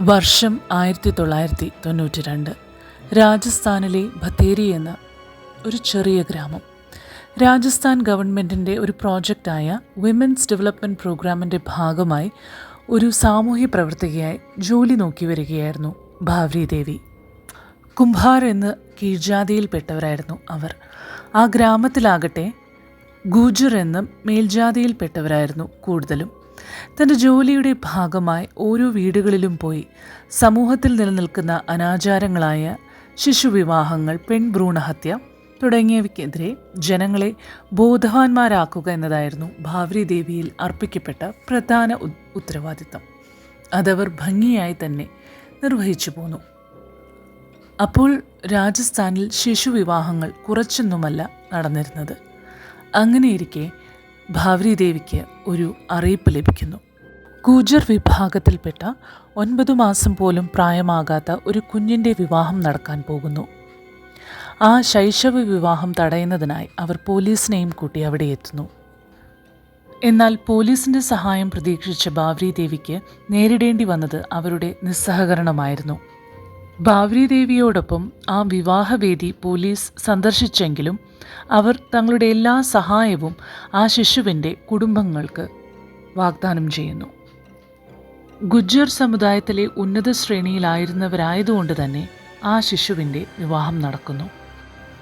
വർഷം ആയിരത്തി തൊള്ളായിരത്തി തൊണ്ണൂറ്റി രണ്ട് രാജസ്ഥാനിലെ ബത്തേരി എന്ന ഒരു ചെറിയ ഗ്രാമം. രാജസ്ഥാൻ ഗവൺമെന്റിന്റെ ഒരു പ്രോജക്റ്റായ വിമൻസ് ഡെവലപ്മെന്റ് പ്രോഗ്രാമിന്റെ ഭാഗമായി ഒരു സാമൂഹ്യ പ്രവർത്തകയായി ജോലി നോക്കി വരികയായിരുന്നു ഭാവ്രി ദേവി. കുംഭാർ എന്ന് കീഴ്ജാതിയിൽപ്പെട്ടവരായിരുന്നു അവർ. ആ ഗ്രാമത്തിലാകട്ടെ ഗൂജർ എന്നും മേൽജാതിയിൽപ്പെട്ടവരായിരുന്നു കൂടുതലും. തന്റെ ജോലിയുടെ ഭാഗമായി ഓരോ വീടുകളിലും പോയി സമൂഹത്തിൽ നിലനിൽക്കുന്ന അനാചാരങ്ങളായ ശിശുവിവാഹങ്ങൾ പെൺഭ്രൂണഹത്യ തുടങ്ങിയവയ്ക്കെതിരെ ജനങ്ങളെ ബോധവാന്മാരാക്കുക എന്നതായിരുന്നു ഭാവരി ദേവിയിൽ അർപ്പിക്കപ്പെട്ട പ്രധാന ഉത്തരവാദിത്തം. അതവർ ഭംഗിയായി തന്നെ നിർവഹിച്ചു പോന്നു. അപ്പോൾ രാജസ്ഥാനിൽ ശിശുവിവാഹങ്ങൾ കുറച്ചൊന്നുമല്ല നടന്നിരുന്നത്. അങ്ങനെയിരിക്കെ ഭാവ്രി ദേവിക്ക് ഒരു അറിയിപ്പ് ലഭിക്കുന്നു. ഗൂജർ വിഭാഗത്തിൽപ്പെട്ട ഒൻപത് മാസം പോലും പ്രായമാകാത്ത ഒരു കുഞ്ഞിന്റെ വിവാഹം നടക്കാൻ പോകുന്നു. ആ ശൈശവ വിവാഹം തടയുന്നതിനായി അവർ പോലീസിനെയും കൂട്ടി അവിടെ എത്തുന്നു. എന്നാൽ പോലീസിന്റെ സഹായം പ്രതീക്ഷിച്ച ഭാവരി ദേവിക്ക് നേരിടേണ്ടി വന്നത് അവരുടെ നിസ്സഹകരണമായിരുന്നു. ബാവ്രി ദേവിയോടൊപ്പം ആ വിവാഹവേദി പോലീസ് സന്ദർശിച്ചെങ്കിലും അവർ തങ്ങളുടെ എല്ലാ സഹായവും ആ ശിശുവിന്റെ കുടുംബങ്ങൾക്ക് വാഗ്ദാനം ചെയ്യുന്നു. ഗുജ്ജർ സമുദായത്തിലെ ഉന്നത ശ്രേണിയിലായിരുന്നവരായതുകൊണ്ട് തന്നെ ആ ശിശുവിന്റെ വിവാഹം നടക്കുന്നു.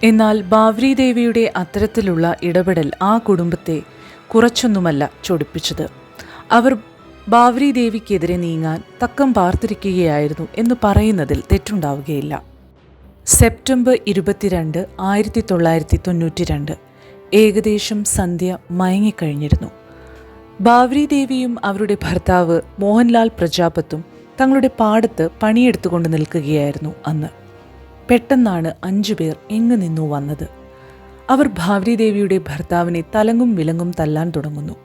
എന്നാൽ ബാവരി ദേവിയുടെ അത്തരത്തിലുള്ള ഇടപെടൽ ആ കുടുംബത്തെ കുറച്ചൊന്നുമല്ല ചൊടിപ്പിച്ചത്. അവർ ബാവ്രി ദേവിക്കെതിരെ നീങ്ങാൻ തക്കം പാർത്തിരിക്കുകയായിരുന്നു എന്ന് പറയുന്നതിൽ തെറ്റുണ്ടാവുകയില്ല. സെപ്റ്റംബർ ഇരുപത്തിരണ്ട് ആയിരത്തി തൊള്ളായിരത്തി തൊണ്ണൂറ്റി രണ്ട് ഏകദേശം സന്ധ്യ മയങ്ങിക്കഴിഞ്ഞിരുന്നു. ബാവ്രി ദേവിയും അവരുടെ ഭർത്താവ് മോഹൻലാൽ പ്രജാപത്തും തങ്ങളുടെ പാടത്ത് പണിയെടുത്തുകൊണ്ട് നിൽക്കുകയായിരുന്നു അന്ന്. പെട്ടെന്നാണ് അഞ്ചു പേർ എങ്ങു നിന്നു വന്നത്. അവർ ഭാവ്രി ദേവിയുടെ ഭർത്താവിനെ തലങ്ങും വിലങ്ങും തല്ലാൻ തുടങ്ങുന്നു.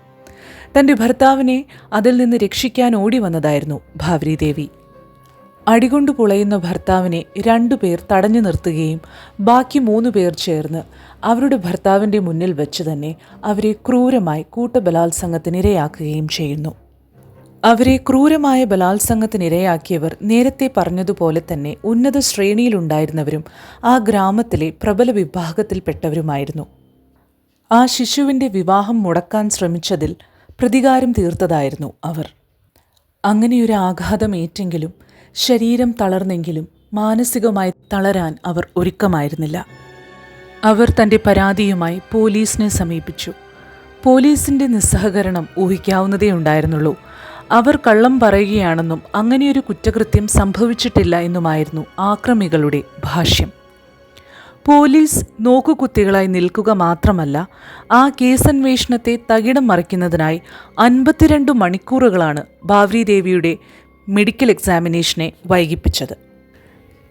തന്റെ ഭർത്താവിനെ അതിൽ നിന്ന് രക്ഷിക്കാൻ ഓടി വന്നതായിരുന്നു ഭാവരിദേവി. അടികൊണ്ടു പുളയുന്ന ഭർത്താവിനെ രണ്ടുപേർ തടഞ്ഞു നിർത്തുകയും ബാക്കി മൂന്നു പേർ ചേർന്ന് അവരുടെ ഭർത്താവിന്റെ മുന്നിൽ വെച്ച് തന്നെ അവരെ ക്രൂരമായി കൂട്ടബലാത്സംഗത്തിനിരയാക്കുകയും ചെയ്യുന്നു. അവരെ ക്രൂരമായ ബലാത്സംഗത്തിനിരയാക്കിയവർ നേരത്തെ പറഞ്ഞതുപോലെ തന്നെ ഉന്നത ശ്രേണിയിലുണ്ടായിരുന്നവരും ആ ഗ്രാമത്തിലെ പ്രബല വിഭാഗത്തിൽപ്പെട്ടവരുമായിരുന്നു. ആ ശിശുവിന്റെ വിവാഹം മുടക്കാൻ ശ്രമിച്ചതിൽ പ്രതികാരം തീർത്തതായിരുന്നു അവർ. അങ്ങനെയൊരു ആഘാതമേറ്റെങ്കിലും ശരീരം തളർന്നെങ്കിലും മാനസികമായി തളരാൻ അവർ ഒരുക്കമായിരുന്നില്ല. അവർ തന്റെ പരാതിയുമായി പോലീസിനെ സമീപിച്ചു. പോലീസിന്റെ നിസ്സഹകരണം ഊഹിക്കാവുന്നതേ ഉണ്ടായിരുന്നുള്ളൂ. അവർ കള്ളം പറയുകയാണെന്നും അങ്ങനെയൊരു കുറ്റകൃത്യം സംഭവിച്ചിട്ടില്ല എന്നുമായിരുന്നു ആക്രമികളുടെ ഭാഷ്യം. പോലീസ് നോക്കുകുത്തികളായി നിൽക്കുക മാത്രമല്ല ആ കേസന്വേഷണത്തെ തകിടം മറിക്കുന്നതിനായി അൻപത്തിരണ്ട് മണിക്കൂറുകളാണ് ബാവ്രി ദേവിയുടെ മെഡിക്കൽ എക്സാമിനേഷനെ വൈകിപ്പിച്ചത്.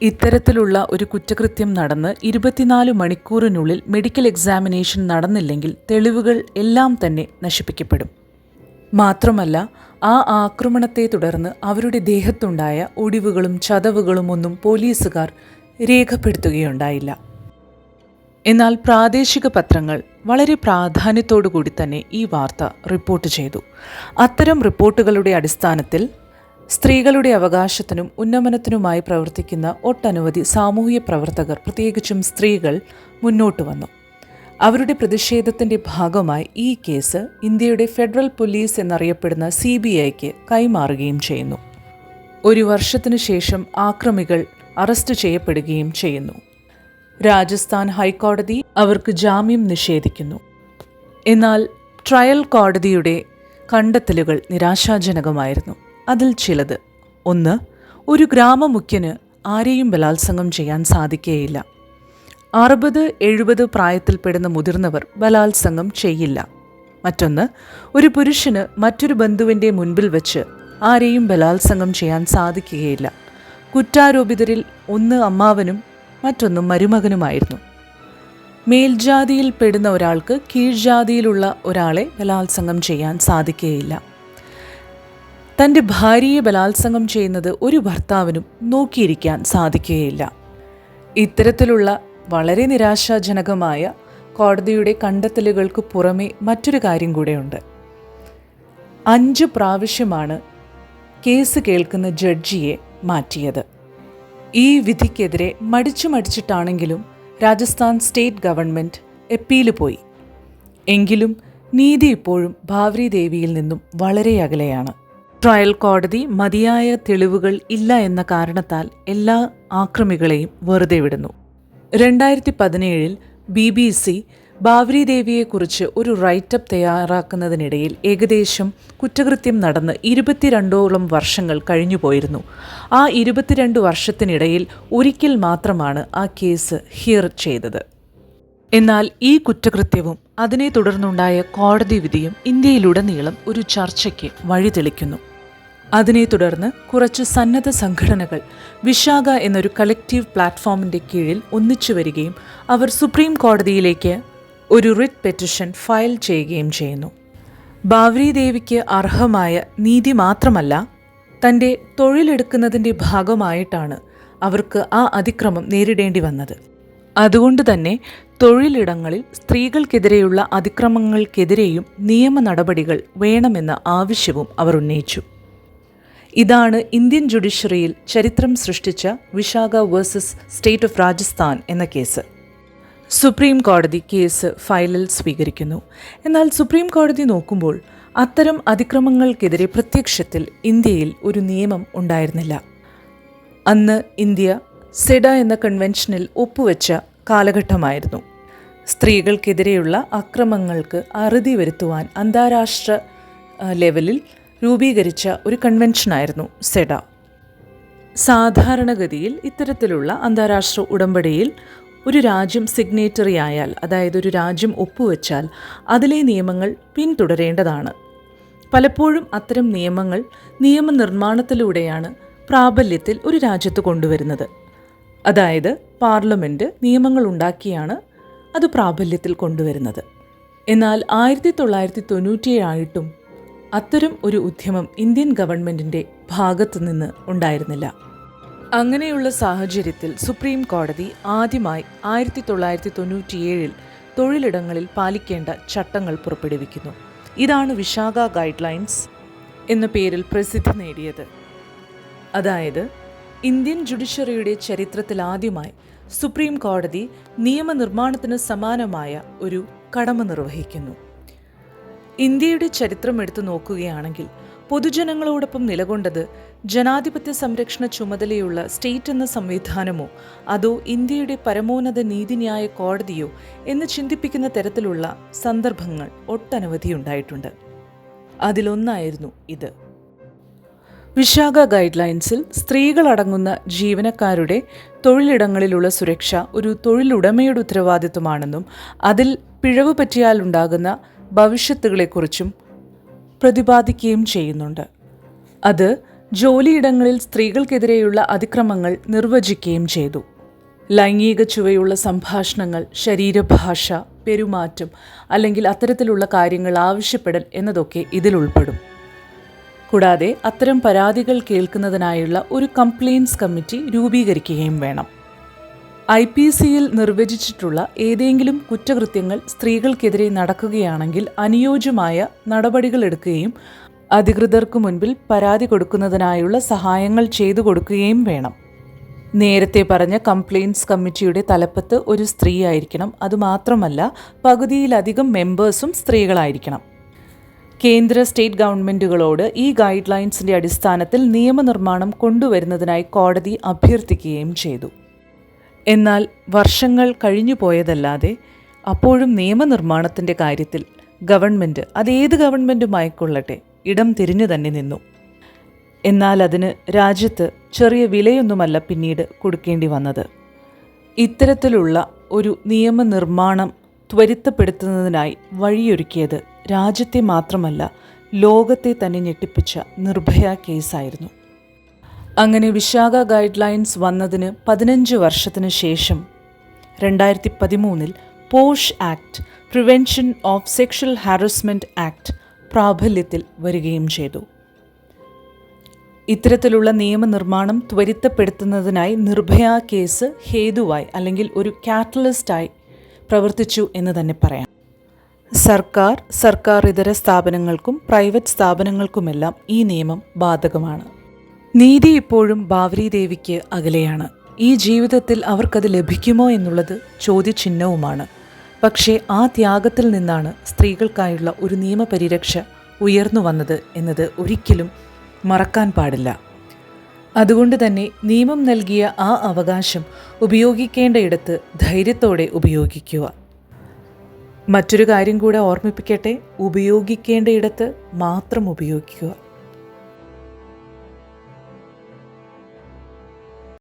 ഇത്തരത്തിലുള്ള ഒരു കുറ്റകൃത്യം നടന്ന് ഇരുപത്തിനാല് മണിക്കൂറിനുള്ളിൽ മെഡിക്കൽ എക്സാമിനേഷൻ നടന്നില്ലെങ്കിൽ തെളിവുകൾ എല്ലാം തന്നെ നശിപ്പിക്കപ്പെടും. മാത്രമല്ല ആ ആക്രമണത്തെ തുടർന്ന് അവരുടെ ദേഹത്തുണ്ടായ ഒടിവുകളും ചതവുകളും ഒന്നും പോലീസുകാർ രേഖപ്പെടുത്തുകയുണ്ടായില്ല. എന്നാൽ പ്രാദേശിക പത്രങ്ങൾ വളരെ കൂടി തന്നെ ഈ വാർത്ത റിപ്പോർട്ട് ചെയ്തു. അത്തരം റിപ്പോർട്ടുകളുടെ അടിസ്ഥാനത്തിൽ സ്ത്രീകളുടെ അവകാശത്തിനും ഉന്നമനത്തിനുമായി പ്രവർത്തിക്കുന്ന ഒട്ടനവധി സാമൂഹ്യ പ്രവർത്തകർ പ്രത്യേകിച്ചും സ്ത്രീകൾ മുന്നോട്ട് വന്നു. അവരുടെ പ്രതിഷേധത്തിന്റെ ഭാഗമായി ഈ കേസ് ഇന്ത്യയുടെ ഫെഡറൽ പോലീസ് എന്നറിയപ്പെടുന്ന സി ബി ഐക്ക് കൈമാറുകയും ചെയ്യുന്നു. ഒരു വർഷത്തിനു ശേഷം ആക്രമികൾ അറസ്റ്റ് ചെയ്യപ്പെടുകയും ചെയ്യുന്നു. രാജസ്ഥാൻ ഹൈക്കോടതി അവർക്ക് ജാമ്യം നിഷേധിക്കുന്നു. എന്നാൽ ട്രയൽ കോടതിയുടെ കണ്ടെത്തലുകൾ നിരാശാജനകമായിരുന്നു. അതിൽ ചിലത്. ഒന്ന് ഒരു ഗ്രാമമുഖ്യന് ആരെയും ബലാത്സംഗം ചെയ്യാൻ സാധിക്കുകയില്ല അറുപത് എഴുപത് പ്രായത്തിൽപ്പെടുന്ന മുതിർന്നവർ ബലാത്സംഗം ചെയ്യില്ല. മറ്റൊന്ന് ഒരു പുരുഷന് മറ്റൊരു ബന്ധുവിന്റെ മുൻപിൽ വെച്ച് ആരെയും ബലാത്സംഗം ചെയ്യാൻ സാധിക്കുകയില്ല. കുറ്റാരോപിതരിൽ ഒന്ന് അമ്മാവനും മറ്റൊന്നും മരുമകനുമായിരുന്നു. മേൽജാതിയിൽ പെടുന്ന ഒരാൾക്ക് കീഴ്ജാതിയിലുള്ള ഒരാളെ ബലാത്സംഗം ചെയ്യാൻ സാധിക്കുകയില്ല തന്റെ ഭാര്യയെ ബലാത്സംഗം ചെയ്യുന്നത് ഒരു ഭർത്താവിനും നോക്കിയിരിക്കാൻ സാധിക്കുകയില്ല ഇത്തരത്തിലുള്ള വളരെ നിരാശാജനകമായ കോടതിയുടെ കണ്ടെത്തലുകൾക്ക് പുറമെ മറ്റൊരു കാര്യം കൂടെയുണ്ട്. അഞ്ച് പ്രാവശ്യമാണ് കേസ് കേൾക്കുന്ന ജഡ്ജിയെ മാറ്റിയത്. ഈ വിധിക്കെതിരെ മടിച്ചു മടിച്ചിട്ടാണെങ്കിലും രാജസ്ഥാൻ സ്റ്റേറ്റ് ഗവൺമെന്റ് എപ്പീൽ പോയി. എങ്കിലും നീതി ഇപ്പോഴും ഭാവ്രി ദേവിയിൽ നിന്നും വളരെ അകലെയാണ്. ട്രയൽ കോടതി മതിയായ തെളിവുകൾ ഇല്ല എന്ന കാരണത്താൽ എല്ലാ ആക്രമികളെയും വെറുതെ വിടുന്നു. രണ്ടായിരത്തി പതിനേഴിൽ ബി ബി സി ബാവരി ദേവിയെക്കുറിച്ച് ഒരു റൈറ്റപ്പ് തയ്യാറാക്കുന്നതിനിടയിൽ ഏകദേശം കുറ്റകൃത്യം നടന്ന് ഇരുപത്തിരണ്ടോളം വർഷങ്ങൾ കഴിഞ്ഞുപോയിരുന്നു. ആ ഇരുപത്തിരണ്ട് വർഷത്തിനിടയിൽ ഒരിക്കൽ മാത്രമാണ് ആ കേസ് ഹിയർ ചെയ്തത്. എന്നാൽ ഈ കുറ്റകൃത്യവും അതിനെ തുടർന്നുണ്ടായ കോടതി വിധിയും ഇന്ത്യയിലുടനീളം ഒരു ചർച്ചയ്ക്ക് വഴിതെളിക്കുന്നു. അതിനെ തുടർന്ന് കുറച്ച് സന്നദ്ധ സംഘടനകൾ വിശാഖ എന്നൊരു കളക്റ്റീവ് പ്ലാറ്റ്ഫോമിന്റെ കീഴിൽ ഒന്നിച്ചു വരികയും അവർ സുപ്രീം കോടതിയിലേക്ക് ഒരു റിറ്റ് പെറ്റിഷൻ ഫയൽ ചെയ്യുകയും ചെയ്യുന്നു. ബാവരി ദേവിക്ക് അർഹമായ നീതി മാത്രമല്ല തന്റെ തൊഴിലെടുക്കുന്നതിന്റെ ഭാഗമായിട്ടാണ് അവർക്ക് ആ അതിക്രമം നേരിടേണ്ടി വന്നത്. അതുകൊണ്ട് തന്നെ തൊഴിലിടങ്ങളിൽ സ്ത്രീകൾക്കെതിരെയുള്ള അതിക്രമങ്ങൾക്കെതിരെയും നിയമ നടപടികൾ വേണമെന്ന ആവശ്യവും അവർ ഉന്നയിച്ചു. ഇതാണ് ഇന്ത്യൻ ജുഡീഷ്യറിയിൽ ചരിത്രം സൃഷ്ടിച്ച Vishaka versus state of Rajasthan എന്ന കേസ്. സുപ്രീം കോടതി കേസ് ഫയലിൽ സ്വീകരിക്കുന്നു. എന്നാൽ സുപ്രീം കോടതി നോക്കുമ്പോൾ അത്തരം അതിക്രമങ്ങൾക്കെതിരെ പ്രത്യക്ഷത്തിൽ ഇന്ത്യയിൽ ഒരു നിയമം ഉണ്ടായിരുന്നില്ല. അന്ന് ഇന്ത്യ സെഡ എന്ന കൺവെൻഷനിൽ ഒപ്പുവെച്ച കാലഘട്ടമായിരുന്നു. സ്ത്രീകൾക്കെതിരെയുള്ള അക്രമങ്ങൾക്ക് അറുതി വരുത്തുവാൻ അന്താരാഷ്ട്ര ലെവലിൽ രൂപീകരിച്ച ഒരു കൺവെൻഷനായിരുന്നു സെഡ. സാധാരണഗതിയിൽ ഇത്തരത്തിലുള്ള അന്താരാഷ്ട്ര ഉടമ്പടിയിൽ ഒരു രാജ്യം സിഗ്നേറ്ററി ആയാൽ അതായത് ഒരു രാജ്യം ഒപ്പുവെച്ചാൽ അതിലെ നിയമങ്ങൾ പിന്തുടരേണ്ടതാണ്. പലപ്പോഴും അത്തരം നിയമങ്ങൾ നിയമനിർമ്മാണത്തിലൂടെയാണ് പ്രാബല്യത്തിൽ ഒരു രാജ്യത്ത് കൊണ്ടുവരുന്നത്. അതായത് പാർലമെന്റ് നിയമങ്ങൾ ഉണ്ടാക്കിയാണ് അത് പ്രാബല്യത്തിൽ കൊണ്ടുവരുന്നത്. എന്നാൽ ആയിരത്തി തൊള്ളായിരത്തി തൊണ്ണൂറ്റിയേഴായിട്ടും അത്തരം ഒരു ഉദ്യമം ഇന്ത്യൻ ഗവൺമെന്റിന്റെ ഭാഗത്തു നിന്ന് ഉണ്ടായിരുന്നില്ല. അങ്ങനെയുള്ള സാഹചര്യത്തിൽ സുപ്രീം കോടതി ആദ്യമായി ആയിരത്തി തൊള്ളായിരത്തി തൊണ്ണൂറ്റിയേഴിൽ തൊഴിലിടങ്ങളിൽ പാലിക്കേണ്ട ചട്ടങ്ങൾ പുറപ്പെടുവിക്കുന്നു. ഇതാണ് വിശാഖ ഗൈഡ് ലൈൻസ് എന്ന പേരിൽ പ്രസിദ്ധി നേടിയത്. അതായത് ഇന്ത്യൻ ജുഡീഷ്യറിയുടെ ചരിത്രത്തിൽ ആദ്യമായി സുപ്രീം കോടതി നിയമനിർമ്മാണത്തിന് സമാനമായ ഒരു കടമ നിർവഹിക്കുന്നു. ഇന്ത്യയുടെ ചരിത്രം എടുത്തു നോക്കുകയാണെങ്കിൽ പൊതുജനങ്ങളോടൊപ്പം നിലകൊണ്ടത് ജനാധിപത്യ സംരക്ഷണ ചുമതലയുള്ള സ്റ്റേറ്റ് എന്ന സംവിധാനമോ അതോ ഇന്ത്യയുടെ പരമോന്നത നീതിന്യായ കോടതിയോ എന്ന് ചിന്തിപ്പിക്കുന്ന തരത്തിലുള്ള സന്ദർഭങ്ങൾ ഒട്ടനവധി ഉണ്ടായിട്ടുണ്ട്. അതിലൊന്നായിരുന്നു ഇത്. വിശാഖ ഗൈഡ് ലൈൻസിൽ സ്ത്രീകളടങ്ങുന്ന ജീവനക്കാരുടെ തൊഴിലിടങ്ങളിലുള്ള സുരക്ഷ ഒരു തൊഴിലുടമയുടെ ഉത്തരവാദിത്വമാണെന്നും അതിൽ പിഴവ് പറ്റിയാൽ ഉണ്ടാകുന്ന ഭവിഷ്യത്തുകളെക്കുറിച്ചും പ്രതിപാദിക്കുകയും ചെയ്യുന്നുണ്ട്. അത് ജോലിയിടങ്ങളിൽ സ്ത്രീകൾക്കെതിരെയുള്ള അതിക്രമങ്ങൾ നിർവചിക്കുകയും ചെയ്തു. ലൈംഗിക ചുവയുള്ള സംഭാഷണങ്ങൾ ശരീരഭാഷ പെരുമാറ്റം അല്ലെങ്കിൽ അത്തരത്തിലുള്ള കാര്യങ്ങൾ ആവശ്യപ്പെടൽ എന്നതൊക്കെ ഇതിൽ ഉൾപ്പെടും. കൂടാതെ അത്തരം പരാതികൾ കേൾക്കുന്നതിനായുള്ള ഒരു കംപ്ലയിൻസ് കമ്മിറ്റി രൂപീകരിക്കുകയും വേണം. ഐ പി സിയിൽ നിർവചിച്ചിട്ടുള്ള ഏതെങ്കിലും കുറ്റകൃത്യങ്ങൾ സ്ത്രീകൾക്കെതിരെ നടക്കുകയാണെങ്കിൽ അനുയോജ്യമായ നടപടികൾ എടുക്കുകയും അധികൃതർക്ക് മുൻപിൽ പരാതി കൊടുക്കുന്നതിനായുള്ള സഹായങ്ങൾ ചെയ്തു കൊടുക്കുകയും വേണം. നേരത്തെ പറഞ്ഞ കംപ്ലയിൻസ് കമ്മിറ്റിയുടെ തലപ്പത്ത് ഒരു സ്ത്രീ ആയിരിക്കണം. അതുമാത്രമല്ല പകുതിയിലധികം മെമ്പേഴ്സും സ്ത്രീകളായിരിക്കണം. കേന്ദ്ര സ്റ്റേറ്റ് ഗവൺമെന്റുകളോട് ഈ ഗൈഡ് ലൈൻസിന്റെ അടിസ്ഥാനത്തിൽ നിയമനിർമ്മാണം കൊണ്ടുവരുന്നതിനായി കോടതി അഭ്യർത്ഥിക്കുകയും ചെയ്തു. എന്നാൽ വർഷങ്ങൾ കഴിഞ്ഞു പോയതല്ലാതെ അപ്പോഴും നിയമനിർമ്മാണത്തിന്റെ കാര്യത്തിൽ ഗവൺമെന്റ് അതേത് ഗവൺമെന്റുമായിക്കൊള്ളട്ടെ ഇടം തിരിഞ്ഞു തന്നെ നിന്നു. എന്നാൽ അതിന് രാജ്യത്ത് ചെറിയ വിലയൊന്നുമല്ല പിന്നീട് കൊടുക്കേണ്ടി വന്നത്. ഇത്തരത്തിലുള്ള ഒരു നിയമനിർമ്മാണം ത്വരിതപ്പെടുത്തുന്നതിനായി വഴിയൊരുക്കിയത് രാജ്യത്തെ മാത്രമല്ല ലോകത്തെ തന്നെ ഞെട്ടിപ്പിച്ച നിർഭയ കേസായിരുന്നു. അങ്ങനെ വിശാഖ ഗൈഡ് ലൈൻസ് വന്നതിന് പതിനഞ്ച് വർഷത്തിന് ശേഷം രണ്ടായിരത്തി പതിമൂന്നിൽ POSH act prevention of sexual harassment act പ്രാബല്യത്തിൽ വരികയും ചെയ്തു. ഇത്തരത്തിലുള്ള നിയമനിർമ്മാണം ത്വരിതപ്പെടുത്തുന്നതിനായി നിർഭയ കേസ് ഹേതുവായി അല്ലെങ്കിൽ ഒരു കാറ്റലിസ്റ്റായി പ്രവർത്തിച്ചു എന്ന് തന്നെ പറയാം. സർക്കാർ സർക്കാർ ഇതര സ്ഥാപനങ്ങൾക്കും പ്രൈവറ്റ് സ്ഥാപനങ്ങൾക്കുമെല്ലാം ഈ നിയമം ബാധകമാണ്. നീതി ഇപ്പോഴും ബാവരി ദേവിക്ക് അകലെയാണ്. ഈ ജീവിതത്തിൽ അവർക്കത് ലഭിക്കുമോ എന്നുള്ളത് ചോദ്യചിഹ്നവുമാണ്. പക്ഷേ ആ ത്യാഗത്തിൽ നിന്നാണ് സ്ത്രീകൾക്കായുള്ള ഒരു നിയമപരിരക്ഷ ഉയർന്നു വന്നത് എന്നത് ഒരിക്കലും മറക്കാൻ പാടില്ല. അതുകൊണ്ട് തന്നെ നിയമം നൽകിയ ആ അവകാശം ഉപയോഗിക്കേണ്ടയിടത്ത് ധൈര്യത്തോടെ ഉപയോഗിക്കുക. മറ്റൊരു കാര്യം കൂടെ ഓർമ്മിപ്പിക്കട്ടെ ഉപയോഗിക്കേണ്ടയിടത്ത് മാത്രം ഉപയോഗിക്കുക.